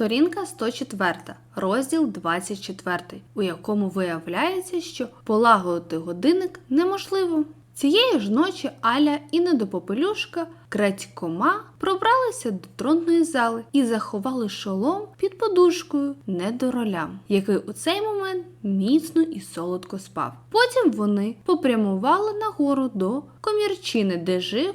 Сторінка 104, розділ 24, у якому виявляється, що полагодити годинник неможливо. Цієї ж ночі Аля і недопопелюшка крадькома пробралися до тронної зали і заховали шолом під подушкою недоролям, який у цей момент міцно і солодко спав. Потім вони попрямували нагору до комірчини, де жив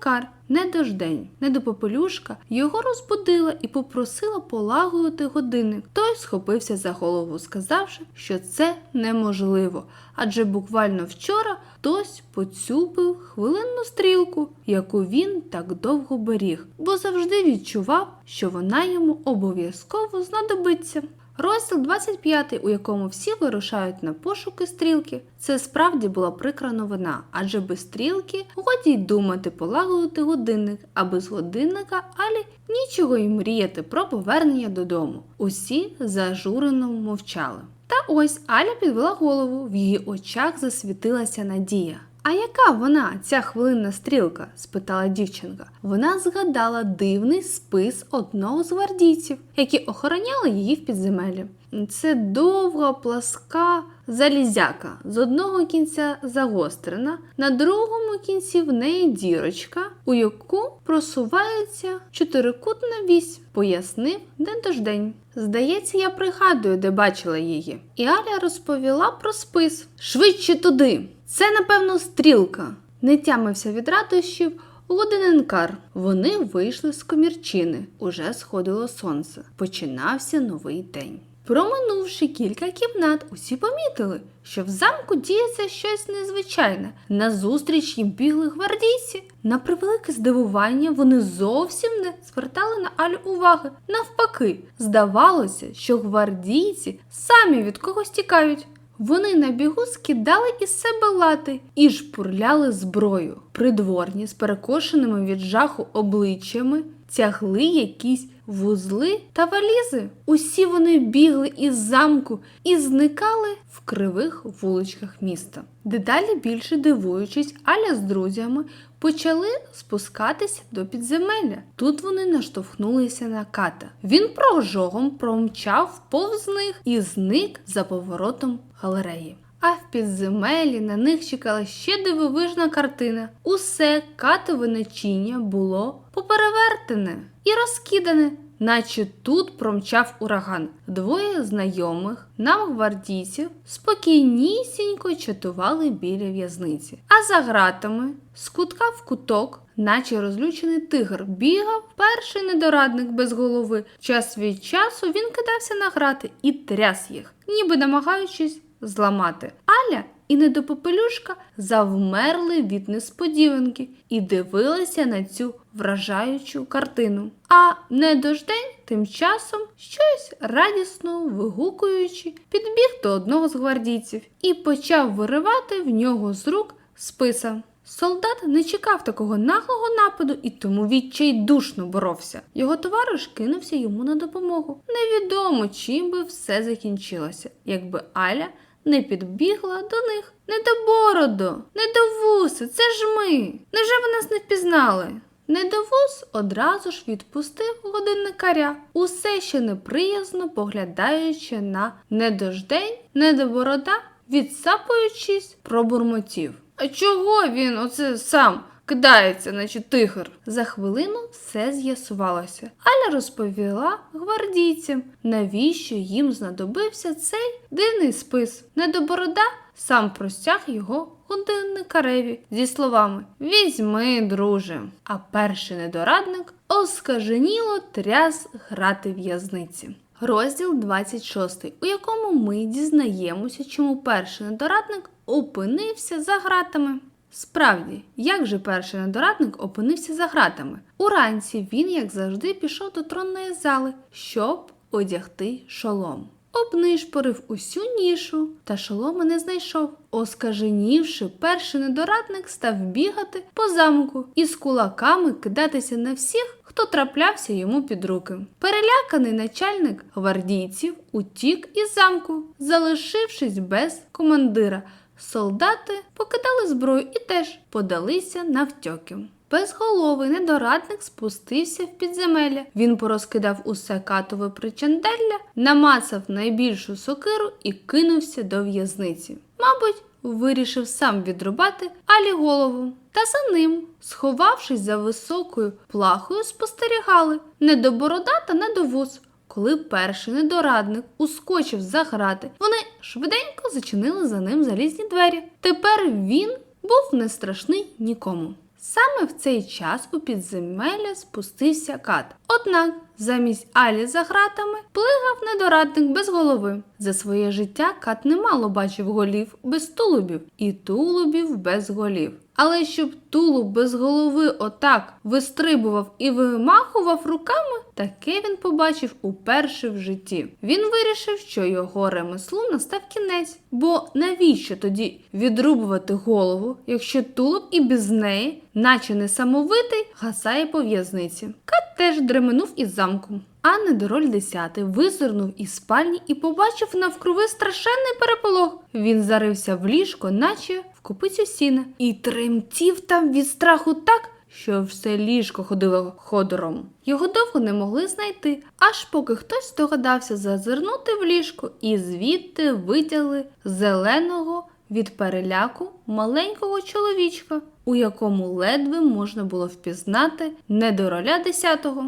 годинникар. Недождень, недопопелюшка його розбудила і попросила полагодити годинник. Той схопився за голову, сказавши, що це неможливо, адже буквально вчора хтось поцюпив хвилинну стрілку, яку він так довго беріг, бо завжди відчував, що вона йому обов'язково знадобиться. Розділ 25, у якому всі вирушають на пошуки стрілки, це справді була прикра новина, адже без стрілки годі й думати полагодити годинник, а без годинника Алі нічого й мріяти про повернення додому. Усі зажурено мовчали. Та ось Аля підвела голову, в її очах засвітилася надія. А яка вона, ця хвилинна стрілка? спитала дівчинка. Вона згадала дивний спис одного з гвардійців, які охороняли її в підземелі. Це довга, пласка залізяка, з одного кінця загострена, на другому кінці в неї дірочка, у яку просувається чотирикутна вісь, пояснив недождень. Здається, я пригадую, де бачила її. І Аля розповіла про спис. Швидше туди. Це, напевно, стрілка. Не тямився від радощів годиненкар. Вони вийшли з комірчини. Уже сходило сонце. Починався новий день. Проминувши кілька кімнат, усі помітили, що в замку діється щось незвичайне. Назустріч їм бігли гвардійці. На превелике здивування вони зовсім не звертали на Алю уваги. Навпаки, здавалося, що гвардійці самі від когось тікають. Вони на бігу скидали із себе лати і жпурляли зброю. Придворні з перекошеними від жаху обличчями тягли якісь вузли та валізи. Усі вони бігли із замку і зникали в кривих вуличках міста. Дедалі більше дивуючись, Аля з друзями почали спускатися до підземелля. Тут вони наштовхнулися на ката. Він прожогом промчав повз них і зник за поворотом галереї. А в підземелі на них чекала ще дивовижна картина. Усе катове начиння було поперевертене і розкидане, наче тут промчав ураган. Двоє знайомих нам гвардійців спокійнісінько чатували біля в'язниці. А за гратами, з кутка в куток, наче розлючений тигр, бігав перший недорадник без голови. Час від часу він кидався на грати і тряс їх, ніби намагаючись зламати. Аля і недопопелюшка завмерли від несподіванки і дивилися на цю вражаючу картину. А недождень тим часом щось радісно вигукуючи, підбіг до одного з гвардійців і почав виривати в нього з рук списа. Солдат не чекав такого наглого нападу і тому відчайдушно боровся. Його товариш кинувся йому на допомогу. Невідомо, чим би все закінчилося, якби Аля не підбігла до них. Не до бороду, не до вуси, це ж ми. Невже ви нас не впізнали? Недовоз одразу ж відпустив годинникаря, усе ще неприязно поглядаючи на недождень, недоборода, відсапуючись, пробурмотів. А чого він оце сам кидається, наче тигр? За хвилину все з'ясувалося. Аля розповіла гвардійцям, навіщо їм знадобився цей дивний спис. Недоборода сам простяг його годинникареві зі словами Візьми, друже. А перший недорадник оскаженіло тряс грати в'язниці. Розділ 26, у якому ми дізнаємося, чому перший недорадник опинився за гратами. Справді, як же перший недорадник опинився за гратами? Уранці він, як завжди, пішов до тронної зали, щоб одягти шолом. Обнишпорив усю нішу, та шолома не знайшов. Оскаженівши, перший недорадник став бігати по замку і з кулаками кидатися на всіх, хто траплявся йому під руки. Переляканий начальник гвардійців утік із замку, залишившись без командира. Солдати покидали зброю і теж подалися навтьоки. Безголовий недорадник спустився в підземелля. Він порозкидав усе катове причанделля, намацав найбільшу сокиру і кинувся до в'язниці. Мабуть, вирішив сам відрубати Алі голову. Та за ним, сховавшись за високою плахою, спостерігали не до борода та не до вуз. Коли перший недорадник ускочив за грати, вони швиденько зачинили за ним залізні двері. Тепер він був не страшний нікому. Саме в цей час у підземелля спустився кат. Однак замість Алі за гратами плигав недорадник без голови. За своє життя кат немало бачив голів без тулубів і тулубів без голів. Але щоб тулуб без голови отак вистрибував і вимахував руками, таке він побачив уперше в житті. Він вирішив, що його ремеслу настав кінець. Бо навіщо тоді відрубувати голову, якщо тулуб і без неї, наче несамовитий, гасає по в'язниці? Кат теж дременув із замку. А недороль десятий визирнув із спальні і побачив навкруги страшенний переполох. Він зарився в ліжко, наче купицю сіна, і тремтів там від страху так, що все ліжко ходило ходором. Його довго не могли знайти, аж поки хтось здогадався зазирнути в ліжко і звідти витягли зеленого від переляку маленького чоловічка, у якому ледве можна було впізнати недороля десятого.